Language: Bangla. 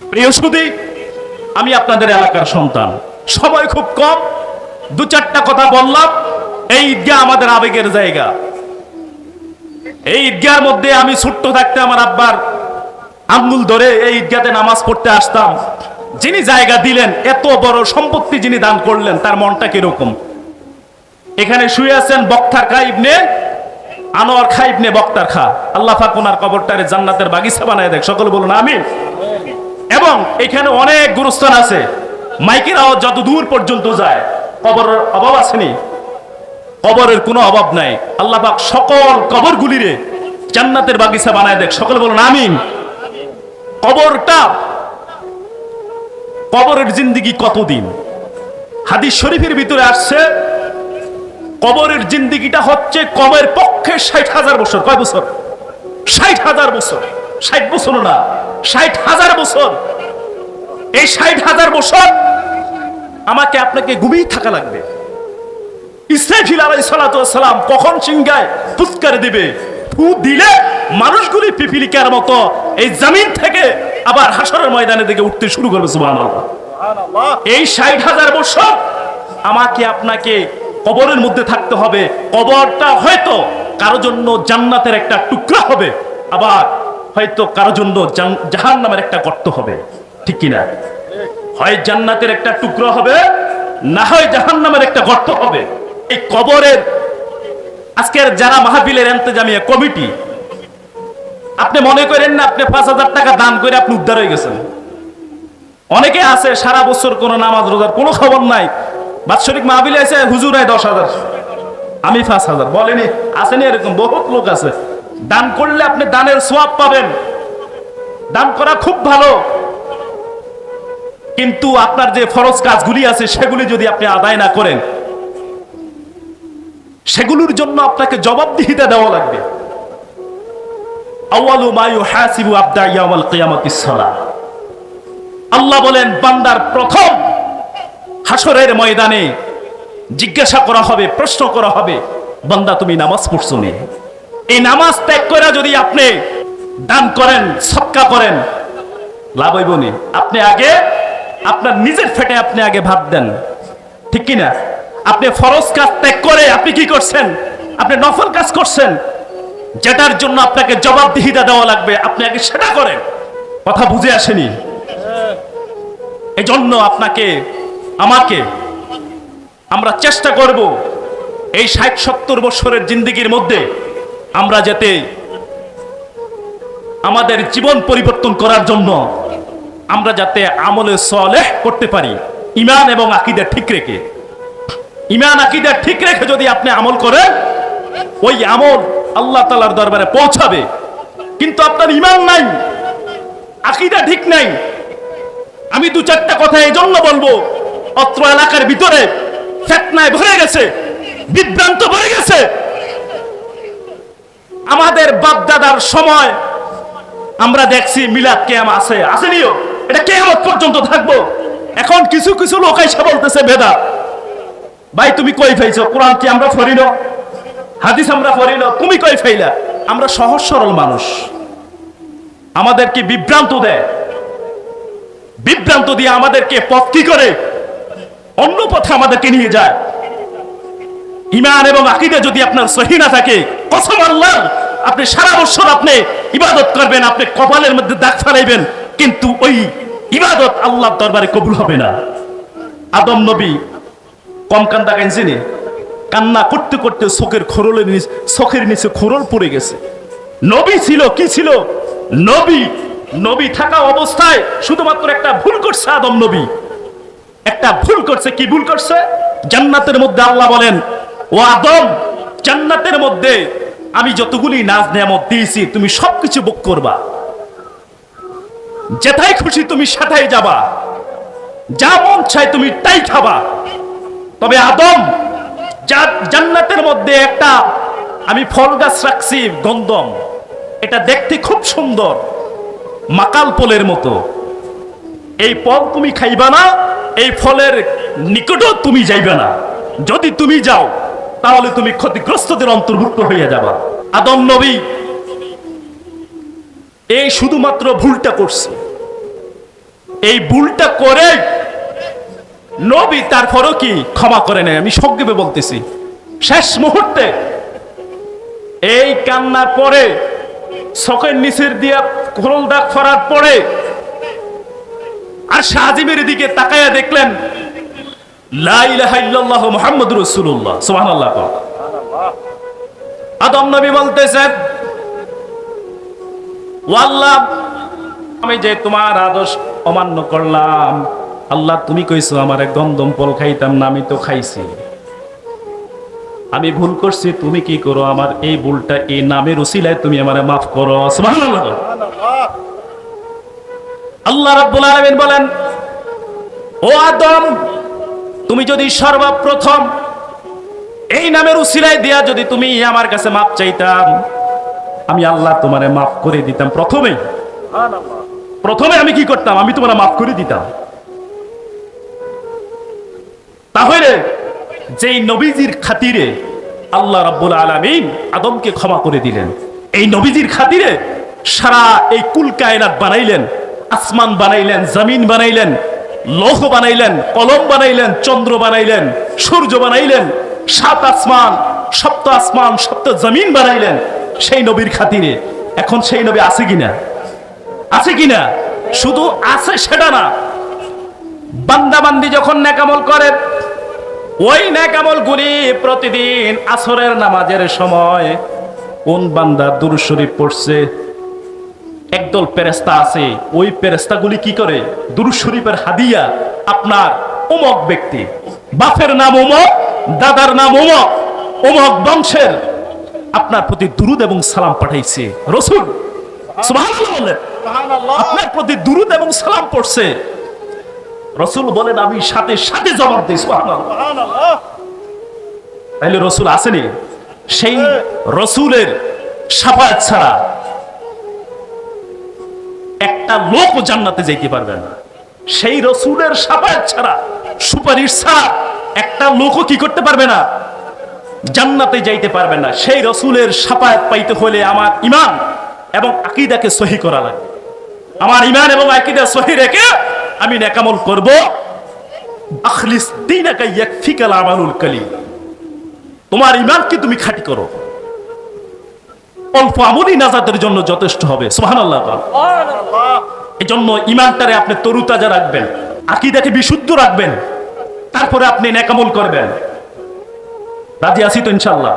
প্রিয় সুদী আমি আপনাদের এলাকার সন্তান। সময় খুব কম, দু চারটা কথা বললাম, এই ঈদগাহ আমাদের আবেগের জায়গা। এই ঈদগার মধ্যে আমি ছোট্ট থাকতে আমার আব্বার আঙ্গুল ধরে এই ঈদগাতে নামাজ পড়তে আসতাম। যিনি জায়গা দিলেন, এত বড় সম্পত্তি যিনি দান করলেন, তার মনটা কীরকম? এখানে শুয়ে আছেন বক্তার খা ইবনে, আনোয়ার খা ইবনে বক্তার খা। আল্লাহ পাক ওনার কবরটারে জান্নাতের বাগিচা বানায় দেখ, সকলে বলুন আমি এবং এখানে অনেক গুরুস্থান আছে। মাইকের আওয়াজ যত দূর পর্যন্ত যায়, কবরের অভাব আসেনি। কবরের কোনো অভাব নাই। আল্লাহ পাক সকল কবরগুলিরে জান্নাতের বাগিচা বানায় দেখ। সকলে বলুন, আমিন। কবরটা কবরের জিন্দিগি কতদিন? হাদিস শরীফের ভিতরে আসছে, কবরের জিন্দিগিটা হচ্ছে কমের পক্ষে ষাট হাজার বছর। কয় বছর? ষাট হাজার বছর। ষাট বছর না ষাট হাজার বছর। এই ষাট হাজার বছর আমাকে আপনাকে ঘুমিয়ে থাকা লাগবে। ইসরাফিল আলাই সালাম কখন সিংহায় ফুৎকার দিবে? ফু দিলে মানুষগুলি পিপিলিকার মতো এই জমিন থেকে আবার হাসরের ময়দানে দিকে উঠতে শুরু করবে এই ষাট হাজার বছর আমাকে আপনাকে কবরের মধ্যে থাকতে হবে। কবরটা হয়তো কারও জন্য জান্নাতের একটা টুকরা হবে। আবার হয়তো কারও জন্য জাহান নামের একটা গর্ত হবে। ঠিক কিনা? হয় জান্নাতের একটা টুকরো হবে, না হয় জাহান নামের একটা গর্ত হবে। এই কবরের আজকের যারা মাহফিলের এন্তেজামিয়া কমিটি, আপনি মনে করেন না আপনি পাঁচ হাজার টাকা দান করে আপনি উদ্ধার হয়ে গেছেন? অনেকে আছে, সারা বছর কোনো নামাজ রোজার কোনো খবর নাই। বাৎসরিক মাহবিলে আছে হুজুর হয় দশ হাজার। আমি পাঁচ হাজার। বলেনি, আসেনি এরকম, বহুত লোক আছে। দান করলে আপনি দানের সোয়াব পাবেন। দান করা খুব ভালো। কিন্তু আপনার যে ফরজ কাজগুলি আছে, সেগুলি যদি আপনি আদায় না করেন, সেগুলোর জন্য আপনাকে জবাবদিহিতা দেওয়া লাগবে। আল্লাহ বলেন, বান্দার প্রথম হাসরের ময়দানে জিজ্ঞাসা করা হবে, প্রশ্ন করা হবে, বান্দা তুমি নামাজ পড়ছো নে? এই নামাজ ত্যাগ করে যদি আপনি দান করেন, সৎকা করেন, লাভ হইব নি। আপনি আগে আপনার নিজের ফেটে আপনি আগে ভাত দেন। ঠিক কি না আপনি ফরজ কাজ ত্যাগ করে আপনি কি করছেন? আপনি নফল কাজ করছেন। যেটার জন্য আপনাকে জবাবদিহিতা দেওয়া লাগবে, আপনি আগে সেটা করেন। কথা বুঝে আসেনি? এজন্য আপনাকে, আমাকে আমরা চেষ্টা করব এই ষাট সত্তর বছরের জিন্দিগির মধ্যে আমরা যাতে আমাদের জীবন পরিবর্তন করার জন্য আমরা যাতে আমলে সলেহ করতে পারি ইমান এবং আকিদা ঠিক রেখে। ইমান আকিদা ঠিক রেখে যদি আপনি আমল করেন, ওই আমল আল্লাহ তালার দরবারে পৌঁছাবে। কিন্তু আপনার ইমান নাই, আকিদা ঠিক নাই। আমি দু চারটা কথা এই জন্য বলব, অত্র এলাকার ভিতরে ফেতনায় ভরে গেছে, বিভ্রান্ত ভরে গেছে। আমাদের বাপদাদার সময় আমরা দেখছি মিলাদ কেয়াম আছে। আসেনিও? এটা কেয়ামত পর্যন্ত থাকব। এখন কিছু কিছু লোক এসে বলতেছে, বেদা, ভাই, তুমি কই ফাইছো কোরআন কি আমরা ফরিল হাদিস আমরা ফরিল তুমি কই ফাইলা? আমরা সহজ সরল মানুষ। আমাদেরকে বিভ্রান্ত দেয়। বিভ্রান্ত দিয়ে আমাদেরকে পথ কি করে? অন্য পথে আমাদেরকে নিয়ে যায়। ইমান এবং আকিদে যদি আপনার সহি না থাকে, কসম আল্লাহ, আপনি সারা বছর আপনি ইবাদত করবেন, আপনি কপালের মধ্যে দাগ ফেলাইবেন, কিন্তু ওই ইবাদত আল্লাহর দরবারে কবুল হবে না। আদম নবী, কম কান্দা কাঁদছিনি কান্না করতে করতে চোখের খোরলের নিচে, চোখের নিচে খোরল পড়ে গেছে। নবী ছিল, কি ছিল? নবী নবী থাকা অবস্থায় শুধুমাত্র একটা ভুল করছে আদম নবী। একটা ভুল করছে, কি ভুল করছে? জান্নাতের মধ্যে আল্লাহ বলেন ও আদম, জান্নাতের মধ্যে আমি যতগুলি নাজ নেয়ামত দিয়েছি, তুমি সবকিছু বুক করবা। যেথায় খুশি তুমি সেটাই যাবা। যা মন চাই তুমি তাই খাবা। তবে আদম জান্নাতের মধ্যে একটা আমি ফল গাছ রাখছি গন্ধম এটা দেখতে খুব সুন্দর, মাকাল পোলের মতো। এই ফল তুমি খাইবা না, এই ফলের নিকটও তুমি যাইবে না। যদি তুমি যাও তাহলে তুমি ক্ষতিগ্রস্তদের অন্তর্ভুক্ত হইয়া যাবা। আদম নবী, এই শুধুমাত্র ভুলটা করছে। এই ভুলটা করে নবী তারপরও কি ক্ষমা করে নেয়? আমি সজ্ঞে বলতেছি। শেষ মুহূর্তে এই কান্নার পরে চোখের নিচের দিয়া খোল দাগ ফরার পরে, আর শাহজিমের দিকে তাকাইয়া দেখলেন আমি যে তোমার আদর্শ অমান্য করলাম, আল্লাহ তুমি কইছো আমার খাইতাম না, আমি তো খাইছি। আমি ভুল করছি, তুমি কি করো? আমার এই ভুলটা এই নামের উসিলায় তুমি আমারে মাফ করো। আল্লাহ রাব্বুল আলামিন বলেন, ও আদম তুমি যদি সর্বপ্রথম এই নামের উসিলায় দিয়া যদি তুমি আমার কাছে মাপ চাইতাম, আমি আল্লাহ তোমারে মাফ করে দিতাম প্রথমেই। প্রথমে আমি কি করতাম? আমি তোমার মাফ করে দিতাম। তাহলে যেই নবীজির খাতিরে আল্লাহ রাব্বুল আলামিন আদমকে ক্ষমা করে দিলেন, এই নবীজির খাতিরে সারা এই কুল কায়নাত বানাইলেন, আসমান বানাইলেন, জমিন বানাইলেন লৌহ বানাইলেন, কলম বানাইলেন, চন্দ্র বানাইলেন, সূর্য বানাইলেন, সাত আসমান, সপ্ত আসমান, সপ্ত জমিন বানাইলেন। সেই নবীর খাতিরে। এখন সেই নবী আছে কিনা? আছে কিনা? শুধু আছে সেটা না। বান্দাবান্দি যখন নেকামল করে, ওই নেকামল গুলি প্রতিদিন আসরের নামাজের সময় কোন বান্দা দুর শরীফ পড়ছে? একদল পেরেস্তা আছে। ওই পেরেস্তাগুলি কি করে? দুরু শরীফের হাদিয়া আপনার অমক ব্যক্তি। বাপের নাম অমক দাদার নাম অমক অমক বংশের আপনার প্রতি দুরুদ এবং সালাম পাঠাইছে। রসুল বলেন। আপনার প্রতি দুরুদ এবং সালাম পড়ছে। রসুল বলেন আমি সাথে সাথে জবাব দিই। তাইলে রসুল আসেনি। সেই রসুলের সাফায়াত ছাড়া একটা লোক জান্নাতে যাইতে পারবে না। সেই রসুলের সাফায়াত ছাড়া সুপারিশ ছাড়া একটা লোকও কি করতে পারবে না? জান্নাতে যাইতে পারবে না। সেই রসুলের সাফায়াত পাইতে হলে আমার ইমান এবং আকিদাকে সহি করা লাগে আমার ইমান এবং আকিদা সহি রেখে আমি নেকামল করব। আখলিস দিনাকা ইয়াকফিকাল আমালুল কালি তোমার ইমানকে তুমি খাঁটি করো? অল্প আমলই নাজাতের জন্য যথেষ্ট হবে। সুবহানাল্লাহ। এই জন্য ইমানটারে আপনি তরুতাজা রাখবেন, আকিদাকে বিশুদ্ধ রাখবেন, তারপরে আপনি নেকামল করবেন। রাজি আছি তো ইনশাল্লাহ